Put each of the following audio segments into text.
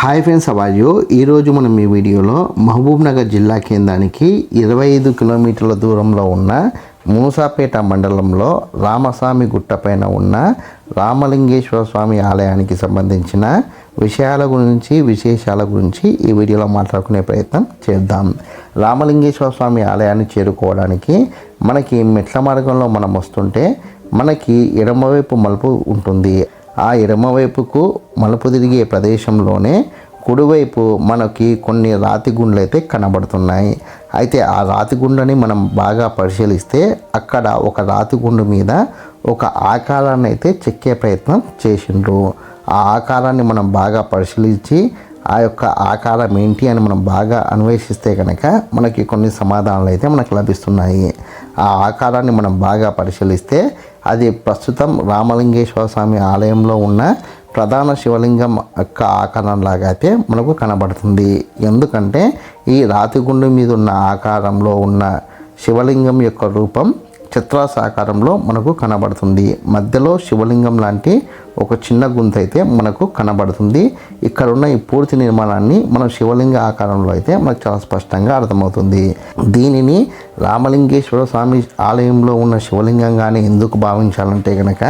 Hi friends అవాజు ఈరోజు మనం ఈ వీడియోలో మహబూబ్నగర్ జిల్లా కేంద్రానికి ఇరవై ఐదు కిలోమీటర్ల దూరంలో ఉన్న మూసాపేట మండలంలో రామస్వామి గుట్టపైన ఉన్న రామలింగేశ్వర స్వామి ఆలయానికి సంబంధించిన విషయాల గురించి విశేషాల గురించి ఈ వీడియోలో మాట్లాడుకునే ప్రయత్నం చేద్దాం. రామలింగేశ్వర స్వామి ఆలయాన్ని చేరుకోవడానికి మనకి మెట్ల మార్గంలో మనం వస్తుంటే మనకి ఎడమవైపు మలుపు ఉంటుంది. ఆ ఎడమవైపుకు మలుపు తిరిగే ప్రదేశంలోనే కుడివైపు మనకి కొన్ని రాతి గుండ్లు అయితే కనబడుతున్నాయి. అయితే ఆ రాతి గుండని మనం బాగా పరిశీలిస్తే అక్కడ ఒక రాతి గుండు మీద ఒక ఆకారాన్ని అయితే చెక్కే ప్రయత్నం చేసిండ్రు. ఆ ఆకారాన్ని మనం బాగా పరిశీలించి ఆ యొక్క ఆకారం ఏంటి అని మనం బాగా అన్వేషిస్తే కనుక మనకి కొన్ని సమాధానాలు అయితే మనకు లభిస్తున్నాయి. ఆ ఆకారాన్ని మనం బాగా పరిశీలిస్తే అది ప్రస్తుతం రామలింగేశ్వర స్వామి ఆలయంలో ఉన్న ప్రధాన శివలింగం యొక్క ఆకారం లాగా అయితే మనకు కనబడుతుంది. ఎందుకంటే ఈ రాతిగుండు మీద ఉన్న ఆకారంలో ఉన్న శివలింగం యొక్క రూపం చిత్రాసాకారంలో మనకు కనబడుతుంది. మధ్యలో శివలింగం లాంటి ఒక చిన్న గుంత అయితే మనకు కనబడుతుంది. ఇక్కడ ఉన్న ఈ పూర్తి నిర్మాణాన్ని మనం శివలింగ ఆకారంలో అయితే మనకు చాలా స్పష్టంగా అర్థమవుతుంది. దీనిని రామలింగేశ్వర స్వామి ఆలయంలో ఉన్న శివలింగంగానే ఎందుకు భావించాలంటే కనుక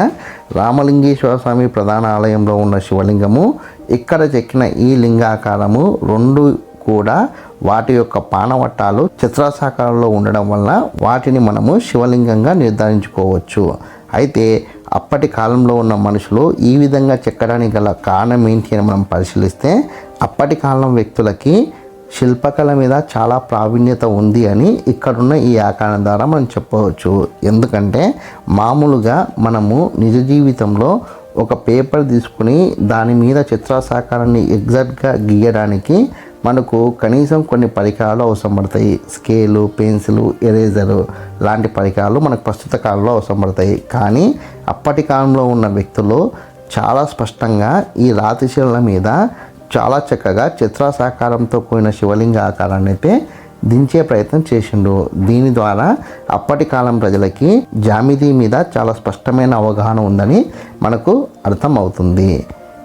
రామలింగేశ్వర స్వామి ప్రధాన ఆలయంలో ఉన్న శివలింగము ఇక్కడ చెక్కిన ఈ లింగాకారము రెండు కూడా వాటి యొక్క పానవట్టాలు చిత్రాసాకారంలో ఉండడం వల్ల వాటిని మనము శివలింగంగా నిర్ధారించుకోవచ్చు. అయితే అప్పటి కాలంలో ఉన్న మనుషులు ఈ విధంగా చెక్కడానికి గల కారణం ఏంటి అని మనం పరిశీలిస్తే అప్పటి కాలం వ్యక్తులకి శిల్పకళ మీద చాలా ప్రావీణ్యత ఉంది అని ఇక్కడున్న ఈ ఆకారం ద్వారా మనం చెప్పవచ్చు. ఎందుకంటే మామూలుగా మనము నిజ జీవితంలో ఒక పేపర్ తీసుకుని దాని మీద చిత్రాసాకారాన్ని ఎగ్జాక్ట్గా గీయడానికి మనకు కనీసం కొన్ని పరికరాలు అవసరం పడతాయి. స్కేలు పెన్సిలు ఎరేజరు లాంటి పరికరాలు మనకు ప్రస్తుత కాలంలో అవసరం పడతాయి. కానీ అప్పటి కాలంలో ఉన్న వ్యక్తులు చాలా స్పష్టంగా ఈ రాతి శిలల మీద చాలా చక్కగా చిత్రాసాకారంతో కూడిన శివలింగ ఆకారాన్ని అయితే దించే ప్రయత్నం చేసిండు దీని ద్వారా అప్పటి కాలం ప్రజలకి జామిది మీద చాలా స్పష్టమైన అవగాహన ఉందని మనకు అర్థం అవుతుంది